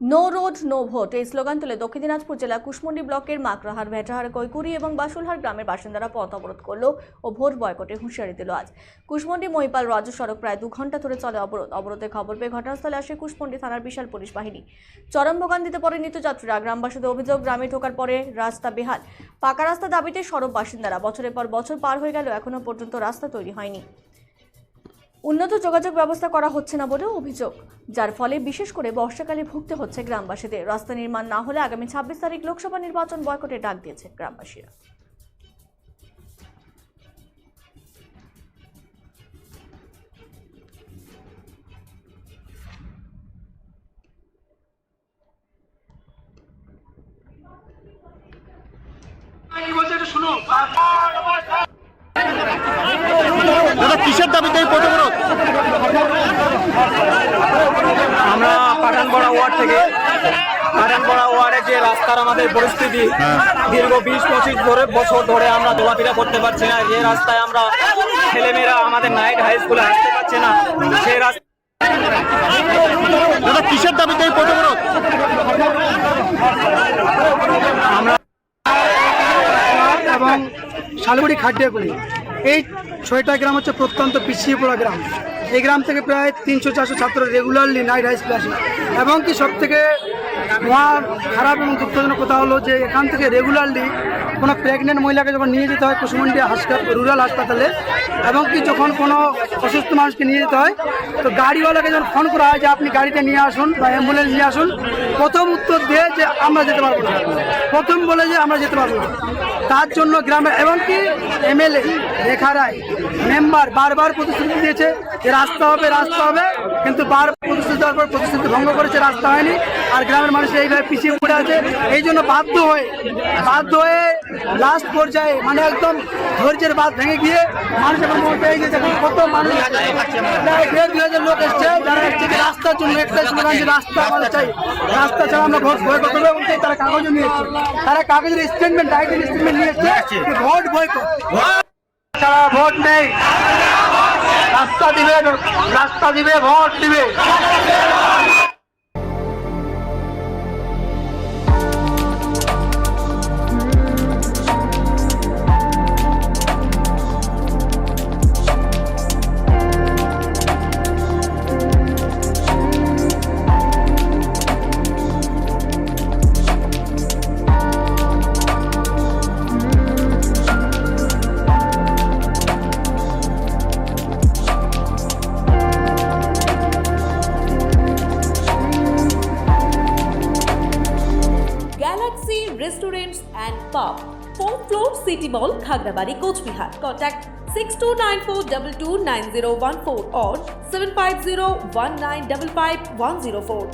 No road, no vote এই slogan তুলে দক্ষিণ দিনাজপুর জেলা কুশমন্ডি ব্লকের মাকরাহার ভেটাহার, কৈকুরি এবং বাসুলহার গ্রামের বাসিন্দারা পথ অবরোধ করল ও ভোট বয়কটে হুঁশিয়ারি দিল আজ। কুশমন্ডি, মহিপাল রাজ্য সড়ক প্রায় দু ঘণ্টা ধরে চলে অবরোধ। অবরোধের খবর পেয়ে ঘটনাস্থলে আসে কুশমন্ডি থানার বিশাল পুলিশ বাহিনী। চরম ভোগান্তিতে পরে নিত্যযাত্রীরা। গ্রামবাসীদের অভিযোগ, গ্রামে ঢোকার পরে রাস্তা বেহাল। পাকা রাস্তা দাবিতে সরব বাসিন্দারা। বছরের পর বছর পার হয়ে গেল এখনও পর্যন্ত রাস্তা তৈরি হয়নি। উন্নত যোগাযোগ ব্যবস্থা করা হচ্ছে না বলেও অভিযোগ যার ফলে বিশেষ করে বর্ষাকালে ভুগতে হচ্ছে গ্রামবাসীদের। রাস্তা নির্মাণ না হলে আগামী ছাব্বিশ তারিখ লোকসভা নির্বাচন বয়কটে ডাক দিয়েছে গ্রামবাসীরা। দাদা কিসের দাবিতে এই পথ অবরোধ আমরা পাঠানপাড়া ওয়ার্ড থেকে পাঠানপাড়া ওয়ার্ডে যে রাস্তার আমাদের পরিস্থিতি দীর্ঘ বিশ পঁচিশ ধরে বছর ধরে আমরা চলাফেরা করতে পারছি না। যে রাস্তায় আমরা ছেলেমেয়েরা আমাদের নাইট হাই স্কুলে আসতে পারছে না সেই রাস্তা কিসের দাবিতে অবরোধ এবং শালবড়ি খাটিয়াকুড়ি এই ছয়টা গ্রাম হচ্ছে প্রত্যন্ত পিছিয়ে পড়া গ্রাম। এই গ্রাম থেকে প্রায় তিনশো চারশো ছাত্র রেগুলারলি নাইট হাই আসে। এবং কি সব থেকে মহা খারাপ এবং দুঃখজনক কথা হলো যে এখান থেকে রেগুলারলি কোনো প্রেগনেন্ট মহিলাকে যখন নিয়ে যেতে হয় কুসুমন্ডি হাসপাতাল রুরাল হাসপাতালে, এবং কি যখন কোনো অসুস্থ মানুষকে নিয়ে যেতে হয়, তো গাড়িওয়ালাকে যখন ফোন করা হয় যে আপনি গাড়িতে নিয়ে আসুন বা অ্যাম্বুলেন্স নিয়ে আসুন, প্রথম উত্তর দিয়ে যে আমরা যেতে পারব না। প্রথম বলে যে আমরা যেতে পারব না। তার জন্য গ্রামে এমনকি এমএলএ রেখা রায় মেম্বার বারবার প্রতিশ্রুতি দিয়েছে যে রাস্তা হবে রাস্তা হবে, কিন্তু বার প্রতিশ্রুতি দেওয়ার পর প্রতিশ্রুতি ভঙ্গ করেছে, রাস্তা হয়নি। আর গ্রামের মানুষ এইভাবে পিছিয়ে পড়ে আছে। এই জন্য বাধ্য হয়ে বাধ্য হয়ে লাস্ট পর্যায়ে মানে একদম ধৈর্যের বাদ ভেঙে গিয়ে মানুষ এখন পেয়ে গেছে কত মানুষ প্রায় দুই হাজার লোক এসছে, যারা এসছে রাস্তার জন্য একটাই স্লোগান যে রাস্তা আমাদের চাই। রাস্তা ছাড়া আমরা ভোট বয়কট করব এবং সেই তারা কাগজও নিয়ে এসছে। তারা কাগজের স্টেটমেন্ট ডাইরেক্ট স্টেটমেন্ট নিয়ে এসছে যে ভোট বয়কট ছাড়া ভোট নেই। রাস্তা দিবে রাস্তা দিবে, ভোট দিবে। SMC restaurants and pub fourth floor city mall Khagrabari Coochbehar contact six two nine four double two nine zero one four or seven five zero one nine double five one zero four